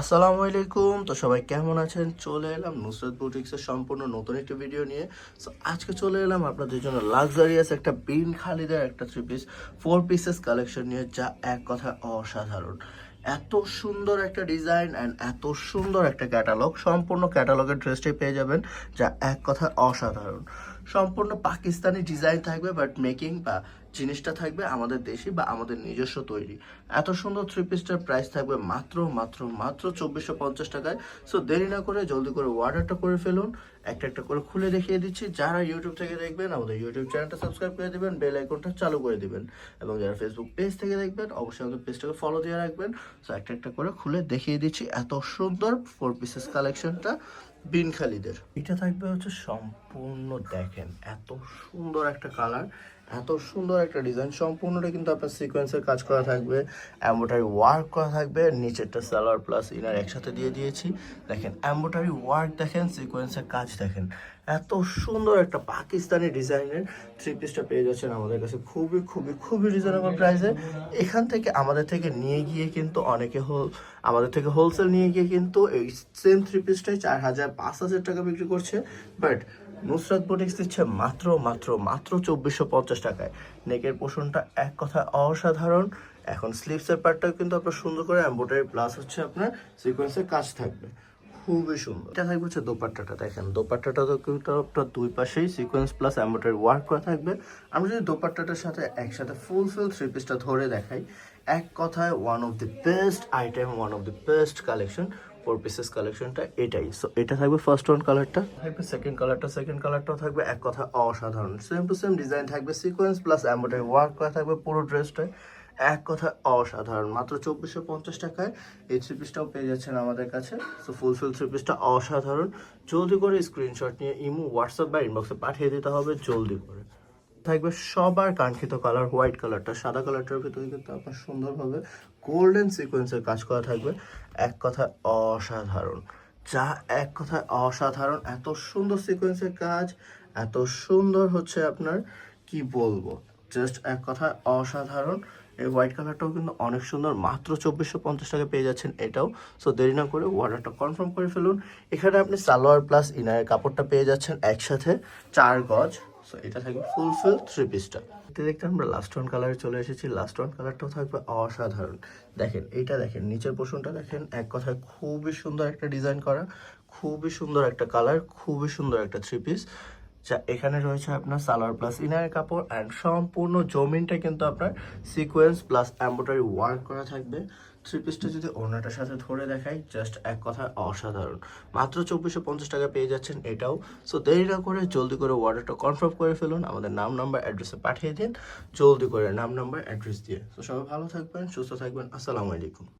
আসসালামু আলাইকুম। তো সবাই কেমন আছেন? চলে এলাম নুসরত বুটিক্সের সম্পূর্ণ নতুন একটি ভিডিও নিয়ে। সো আজকে চলে এলাম আপনাদের জন্য লাক্সারিয়াস একটা বিন খালিদের একটা three piece four pieces collection নিয়ে, যা এক কথা অসাধারণ। এত সুন্দর একটা ডিজাইন অ্যান্ড এত সুন্দর একটা ক্যাটালগ সম্পূর্ণ ক্যাটালগের ড্রেসটাই পেয়ে যাবেন, যা এক কথা অসাধারণ। সম্পূর্ণ পাকিস্তানি ডিজাইন থাকবে বাট মেকিং বা জিনিসটা থাকবে আমাদের দেশি বা আমাদের নিজস্ব তৈরি। এত সুন্দর থ্রি পিসটার প্রাইস থাকবে মাত্র মাত্র মাত্র চব্বিশশো পঞ্চাশ টাকায়। সো দেরি না করে জলদি করে অর্ডারটা করে ফেলুন। একটা একটা করে খুলে দেখিয়ে দিচ্ছি। যারা ইউটিউব থেকে দেখবেন, আমাদের ইউটিউব চ্যানেলটা সাবস্ক্রাইব করে দিবেন বেল আইকনটা চালু করে দিবেন। এবং যারা ফেসবুক পেজ থেকে দেখবেন, অবশ্যই আমাদের পেজটাকে ফলো দিয়ে রাখবেন। সো একটা একটা করে খুলে দেখিয়ে দিচ্ছি। এত সুন্দর ফোর পিসেস কালেকশনটা বিন খালিদের এটা থাকবে হচ্ছে সম্পূর্ণ দেখেন, এত সুন্দর একটা কালার এত সুন্দর একটা ডিজাইন সম্পূর্ণটা কিন্তু আপনার সিকোয়েন্সের কাজ করা থাকবে অ্যাম্বোটারি ওয়ার্ক করা থাকবে, নিচেরটা সালোয়ার প্লাস ইনার একসাথে দিয়ে দিয়েছি। দেখেন অ্যাম্বোটারি ওয়ার্ক দেখেন সিকোয়েন্সের কাজ দেখেন। এত সুন্দর একটা পাকিস্তানি ডিজাইনের থ্রি পিসটা পেয়ে যাচ্ছেন আমাদের কাছে। খুবই খুবই খুবই রিজনেবল প্রাইসে এখান থেকে আমাদের থেকে নিয়ে গিয়ে কিন্তু অনেকে হোল আমাদের থেকে হোলসেল নিয়ে গিয়ে কিন্তু এই সেম থ্রি পিসটাই চার হাজার পাঁচ হাজার টাকা বিক্রি করছে। বাট নুসরাত বুটিক্স দিচ্ছে মাত্র মাত্র মাত্র চব্বিশশো পঞ্চাশ টাকায়। নেকের পোষণটা এক কথা অসাধারণ। এখন স্লিভসের পার্টটাও কিন্তু আপনার সুন্দর করে এম্বোটারি প্লাস হচ্ছে আপনার সিকোয়েন্সের কাজ থাকবে। খুবই সুন্দর। এটা থাকবে হচ্ছে দোপাট্টাটা, দেখেন। দোপাট্টাটা তো কিন্তু দুই পাশেই সিকোয়েন্স প্লাস এম্বোটারি ওয়ার্ক করা থাকবে। আমরা যদি দোপাট্টাটার সাথে একসাথে ফুল ফিল থ্রি পিসটা ধরে দেখাই, এক কথায় one of the best item one of the best collection four pieces কালেকশনটা এটাই। সো এটা থাকবে ফার্স্ট ওয়ান কালারটা থাকবে সেকেন্ড কালারটা সেকেন্ড কালারটাও থাকবে এক কথা অসাধারণ। সেম টু সেম ডিজাইন থাকবে সিকোয়েন্স প্লাস এম্বোটারি ওয়ার্ক করা থাকবে পুরো ড্রেসটায় এক কথা অসাধারণ। মাত্র চব্বিশশো পঞ্চাশ টাকায় এই থ্রি পিসটাও পেয়ে যাচ্ছেন আমাদের কাছে। সো ফুল ফিল থ্রি পিসটা অসাধারণ। জলদি করে স্ক্রিনশট নিয়ে ইমো হোয়াটসঅ্যাপ বা ইনবক্সে পাঠিয়ে দিতে হবে জলদি করে। থাকবে সবার কাঙ্ক্ষিত কালার হোয়াইট কালারটা সাদা কালারটার ভিতরে কিন্তু আপনার সুন্দরভাবে গোল্ডেন সিকোয়েন্সের কাজ করা থাকবে। এক কথা অসাধারণ। যা এক কথায় অসাধারণ। এত সুন্দর সিকোয়েন্সের কাজ, এত সুন্দর হচ্ছে আপনার, কি বলব? জাস্ট এক কথায় অসাধারণ। এই হোয়াইট কালারটাও কিন্তু অনেক সুন্দর। মাত্র চব্বিশশো পঞ্চাশ টাকা পেয়ে যাচ্ছেন এটাও। সো দেরি না করে অর্ডারটা কনফার্ম করে ফেলুন। এখানে আপনি সালোয়ার প্লাস ইনারের কাপড়টা পেয়ে যাচ্ছেন একসাথে। চার গজ। সো এটা থাকবে ফুল ফিল থ্রি পিসটা দেখতে দেখতে আমরা লাস্ট ওয়ান কালারে চলে এসেছি। লাস্ট ওয়ান কালারটাও থাকবে অসাধারণ। দেখেন, এইটা দেখেন, নিচের পোর্শনটা দেখেন, এক কথায় খুবই সুন্দর একটা ডিজাইন করা, খুবই সুন্দর একটা কালার খুবই সুন্দর একটা থ্রি পিস যা এখানে রয়েছে আপনার সালোয়ার প্লাস ইনারের কাপড় অ্যান্ড সম্পূর্ণ জমিনটা কিন্তু আপনার সিকোয়েন্স প্লাস এম্ব্রয়ডারি ওয়ার্ক করা থাকবে। থ্রি পিসটা যদি ওনাটার সাথে ধরে দেখাই জাস্ট এক কথায় অসাধারণ। মাত্র চব্বিশশো পঞ্চাশ টাকা পেয়ে যাচ্ছেন এটাও। সো দেরি না করে জলদি করে অর্ডারটা কনফার্ম করে ফেলুন, আমাদের নাম নাম্বার অ্যাড্রেসে পাঠিয়ে দিন। জলদি করে নাম নাম্বার অ্যাড্রেস দিয়ে। তো সবাই ভালো থাকবেন, সুস্থ থাকবেন। আসসালামু আলাইকুম।